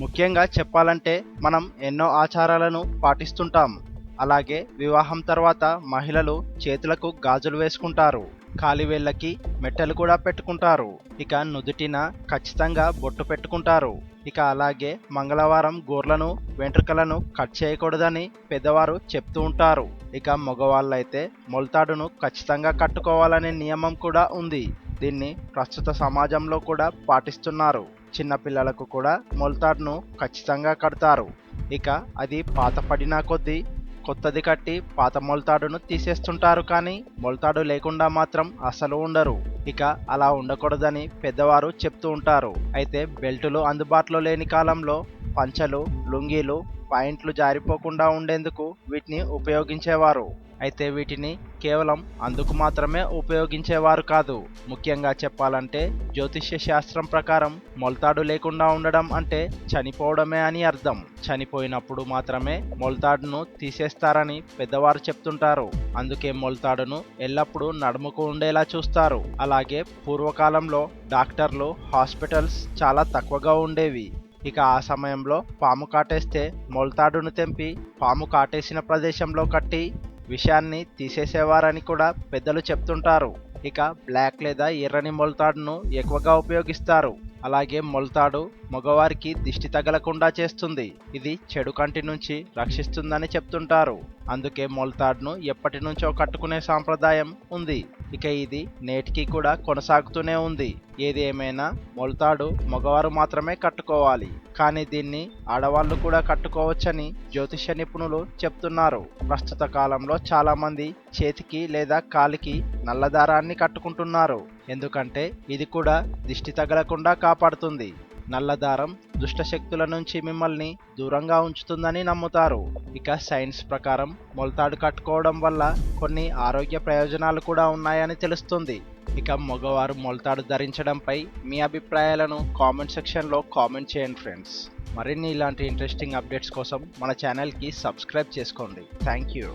ముఖ్యంగా చెప్పాలంటే మనం ఎన్నో ఆచారాలను పాటిస్తుంటాం. అలాగే వివాహం తర్వాత మహిళలు చేతులకు గాజులు వేసుకుంటారు. కాలివేళ్ళకి మెట్టలు కూడా పెట్టుకుంటారు. ఇక నుదుటిన ఖచ్చితంగా బొట్టు పెట్టుకుంటారు. ఇక అలాగే మంగళవారం గోర్లను వెంట్రుకలను కట్ చేయకూడదని పెద్దవారు చెప్తూ ఉంటారు. ఇక మగవాళ్ళైతే మొలతాడును ఖచ్చితంగా కట్టుకోవాలనే నియమం కూడా ఉంది. దీన్ని ప్రస్తుత సమాజంలో కూడా పాటిస్తున్నారు. చిన్నపిల్లలకు కూడా మొలతాడును ఖచ్చితంగా కడతారు. ఇక అది పాత పడినా కొద్దీ కొత్తది కట్టి పాత మొల్తాడును తీసేస్తుంటారు కానీ మొల్తాడు లేకుండా మాత్రం అసలు ఉండరు. ఇక అలా ఉండకూడదని పెద్దవారు చెప్తూ ఉంటారు. అయితే బెల్టులు అందుబాటులో లేని కాలంలో పంచలు లుంగీలు పాయింట్లు జారిపోకుండా ఉండేందుకు వీటిని ఉపయోగించేవారు. అయితే వీటిని కేవలం అందుకు మాత్రమే ఉపయోగించేవారు కాదు. ముఖ్యంగా చెప్పాలంటే జ్యోతిష్య శాస్త్రం ప్రకారం మొలతాడు లేకుండా ఉండడం అంటే చనిపోవడమే అని అర్థం. చనిపోయినప్పుడు మాత్రమే మొలతాడును తీసేస్తారని పెద్దవారు చెప్తుంటారు. అందుకే మొలతాడును ఎల్లప్పుడూ నడుముకు ఉండేలా చూస్తారు. అలాగే పూర్వకాలంలో డాక్టర్లు హాస్పిటల్స్ చాలా తక్కువగా ఉండేవి. ఇక ఆ సమయంలో పాము కాటేస్తే మొలతాడును తెంపి పాము కాటేసిన ప్రదేశంలో కట్టి విషయాన్ని తీసేసేవారని కూడా పెద్దలు చెప్తుంటారు. ఇక బ్లాక్ లేదా ఎర్రని మొలతాడును ఎక్కువగా ఉపయోగిస్తారు. అలాగే మొలతాడు మగవారికి దిష్టి తగలకుండా చేస్తుంది. ఇది చెడు కంటి నుంచి రక్షిస్తుందని చెప్తుంటారు. అందుకే మొల్తాడ్ను ఎప్పటి నుంచో కట్టుకునే సాంప్రదాయం ఉంది. ఇక ఇది నేటికి కూడా కొనసాగుతూనే ఉంది. ఏదేమైనా మొల్తాడు మగవారు మాత్రమే కట్టుకోవాలి. కానీ దీన్ని ఆడవాళ్ళు కూడా కట్టుకోవచ్చని జ్యోతిష నిపుణులు చెప్తున్నారు. ప్రస్తుత కాలంలో చాలా మంది చేతికి లేదా కాలికి నల్లదారాన్ని కట్టుకుంటున్నారు. ఎందుకంటే ఇది కూడా దిష్టి తగలకుండా కాపాడుతుంది. నల్లదారం దుష్ట శక్తుల నుంచి మిమ్మల్ని దూరంగా ఉంచుతుందని నమ్ముతారు. ఇక సైన్స్ ప్రకారం మొలతాడు కట్టుకోవడం వల్ల కొన్ని ఆరోగ్య ప్రయోజనాలు కూడా ఉన్నాయని తెలుస్తుంది. ఇక మగవారు మొలతాడు ధరించడంపై మీ అభిప్రాయాలను కామెంట్ సెక్షన్లో కామెంట్ చేయండి ఫ్రెండ్స్. మరిన్ని ఇలాంటి ఇంట్రెస్టింగ్ అప్డేట్స్ కోసం మన ఛానల్కి సబ్స్క్రైబ్ చేసుకోండి. Thank you.